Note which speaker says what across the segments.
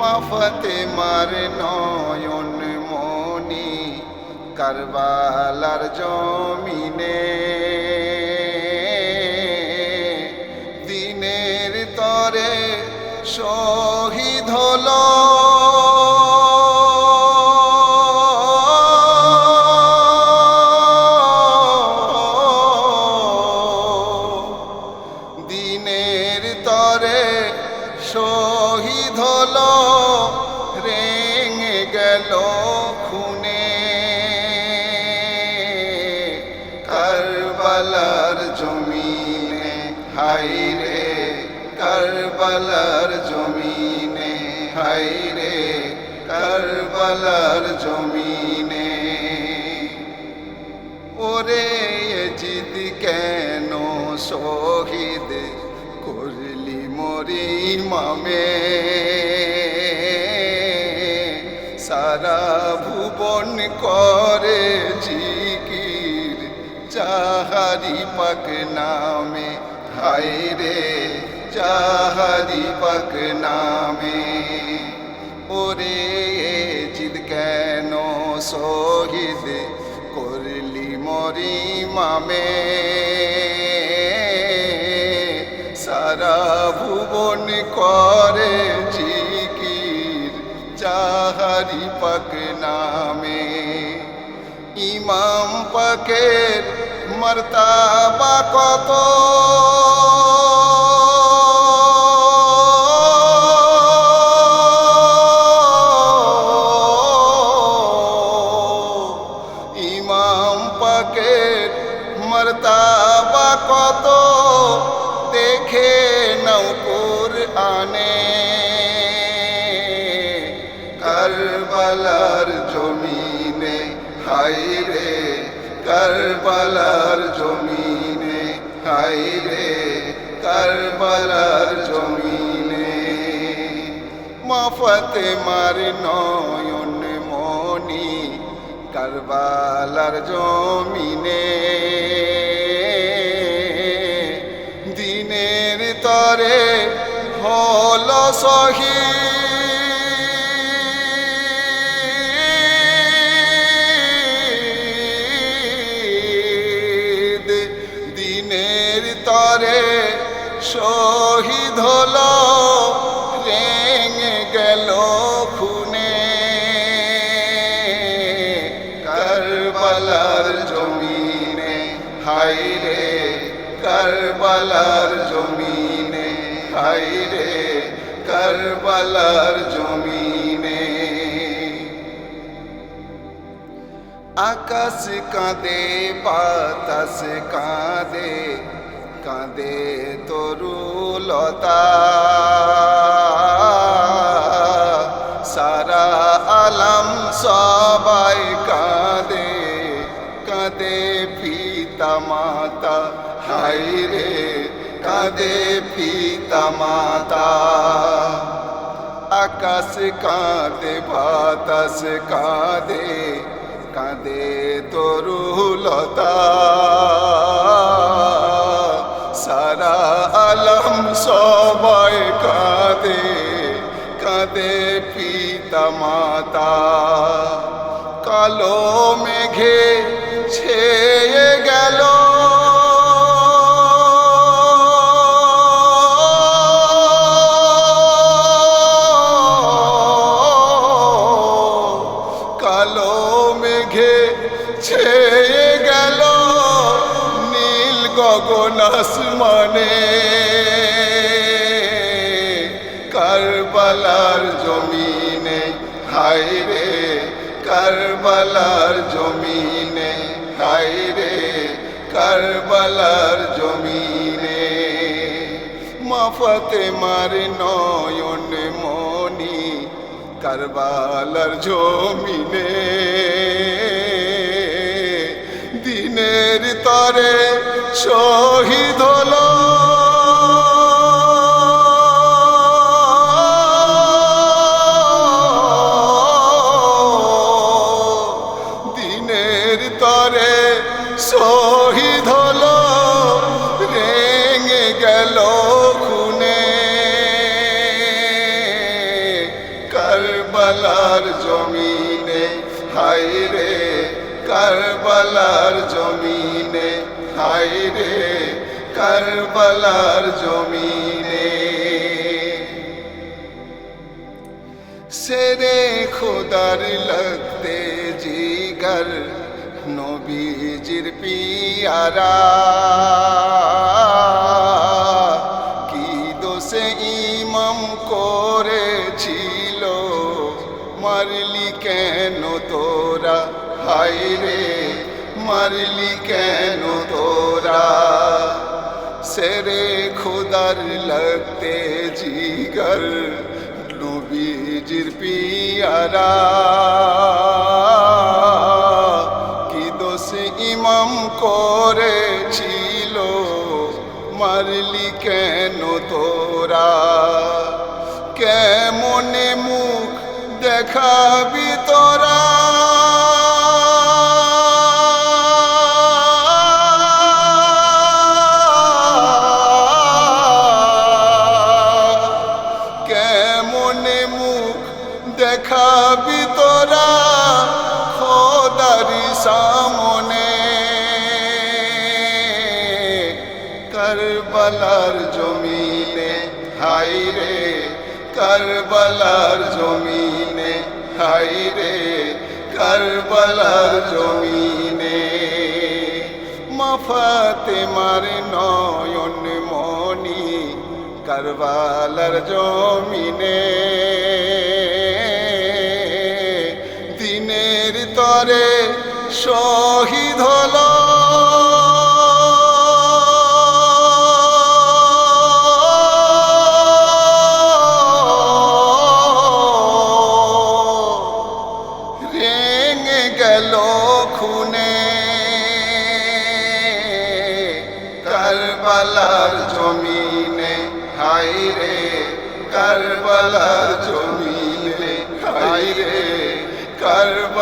Speaker 1: মাফতে মার নয়ন মনি কারবালার জমিনে। দিনের তরে শহীদ হলো। হাই রে কারবালার জমিনে হাই রে কারবালার জমিনে। ওরে জিদ কেন শহীদ করলি মরি মামে? সারা ভুবন করে জিকির চাহারি পাক নামে। হায় রে চাহারি পাক নামে। ওরে জিদ কেন শহীদ করলি মরি মামে? সারা ভুবন করে জিকির চাহারি পাক নামে। ইমাম পাকের মর্তাবা কত? ইমাম পাকের মর্তাবা কত? দেখে নৌকুর আনে কারবালার জমিনে হাই কারবালার জমিনে হাই রে, কারবালার জমিনে। মাফতে মার নয়ন মনি কারবালার জমিনে। দিনের তরে হল শহীদ কারবালার জমিনে। আকাশ কাঁদে, বাতাস কাঁদে কাঁদে তরুলতা। সারা আলম সবাই কাঁদে কাঁদে পিতা মাতা হাই রে কাঁদে পিতা মাতা। আকাশ কাঁদে, বাতাস কাঁদে কাঁদে তরুলতা। সারা আলম সবাই কাঁদে কাঁদে পিতা মাতা। কালো মেঘে কারবালার জমিনে হাই রে কারবালার জমিনে হাই রে কারবালার জমিনে। মাফতে মার নয়ন মনি কারবালার জমিনে। দিনের তরে শহীদ হলো। দিনের তরে শহীদ হলো রেঙে গেল খুনে। কারবালার জমিনে হাই রে, কারবালার জমিনে হাই রে, কারবালার জমিনে। সেরে খোদার লাগতে জিগর নবীজির পিয়ারা কি দোষে ইমাম করেছিল? মারলি কেন তোরা? হাই রে, মারলি কেন তোরা? সেরে খোদার লাগতে জিগর, নবীজির পিয়ারা। দেখাবি তোরা। কেমনে মুখ দেখাবি তোরা খোদারি সামনে। কারবালার জমিনে হাই রে কারবালার জমিনে হাই রে কারবালার জমিনে। মাফাতে মার নয়ন মনি কারবালার জমিনে। দিনের তরে শহীদ হলো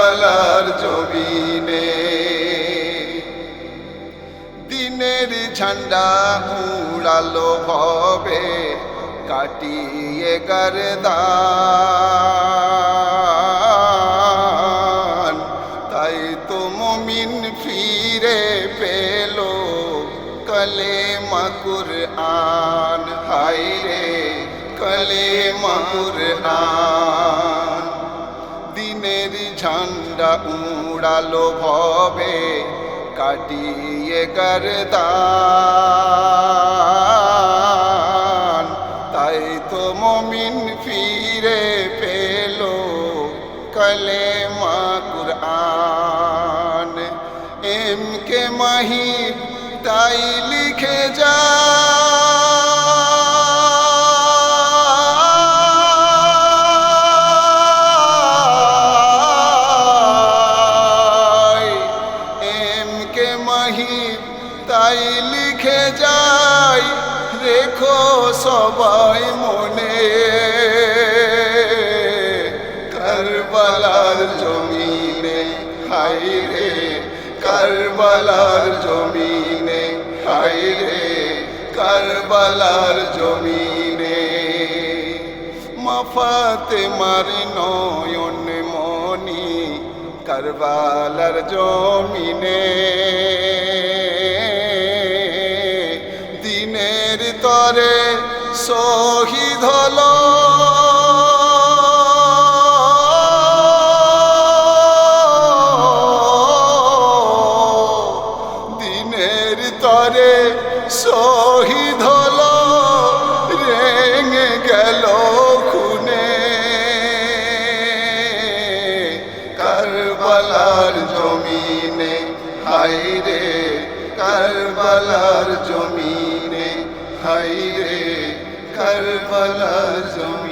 Speaker 1: কারবালার জমিনে। দিনের ঝান্ডা উড়ালো ভবে কাটিয়ে গরদান। তাই তো মমিন ফিরে পেল কলে মাকুর আন হাই রে কলে মাকুর আন ঝান্ডা উড়ালো ভবে কাটিয়ে গরদান হাই রে, কারবালার জমিনে হাই রে, কারবালার জমিনে। মাফাতে মারে নয়ন মনি, কারবালার জমিনে। দিনের তরে হলো কারবালার জমিনে হাইরে কারবালার জমিনে